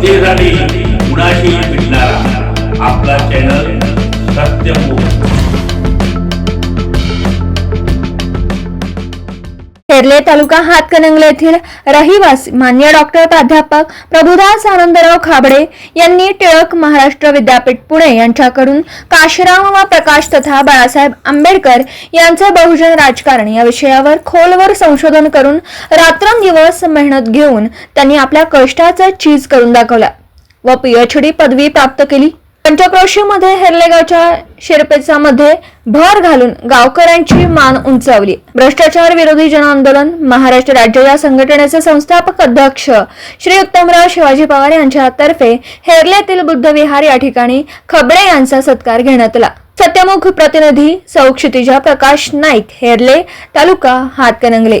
जनतेसाठी कुणाशी भेटणारा हेरले तालुका हातकणंगले येथील रहिवासी मान्य डॉक्टर प्राध्यापक प्रभुदास आनंदराव खाबडे यांनी टिळक महाराष्ट्र विद्यापीठ पुणे यांच्याकडून काशीराम व प्रकाश तथा बाळासाहेब आंबेडकर यांचे बहुजन राजकारण या विषयावर खोलवर संशोधन करून रात्रंदिवस मेहनत घेऊन त्यांनी आपल्या कष्टाचा चीज करून दाखवला व पीएचडी पदवी प्राप्त केली. पंचक्रोशीमध्ये हेरलेगावच्या शेरपेचामध्ये भर घालून गावकऱ्यांची मान उंचावली. भ्रष्टाचार विरोधी जन आंदोलन महाराष्ट्र राज्य या संघटनेचे संस्थापक अध्यक्ष श्री उत्तमराव शिवाजी पवार यांच्यातर्फे हेरलेतील बुद्धविहार या ठिकाणी खबडे यांचा सत्कार घेण्यात आला. सत्यमुख प्रतिनिधी सौ क्षितिजा प्रकाश नाईक हेरले तालुका हातकणंगले.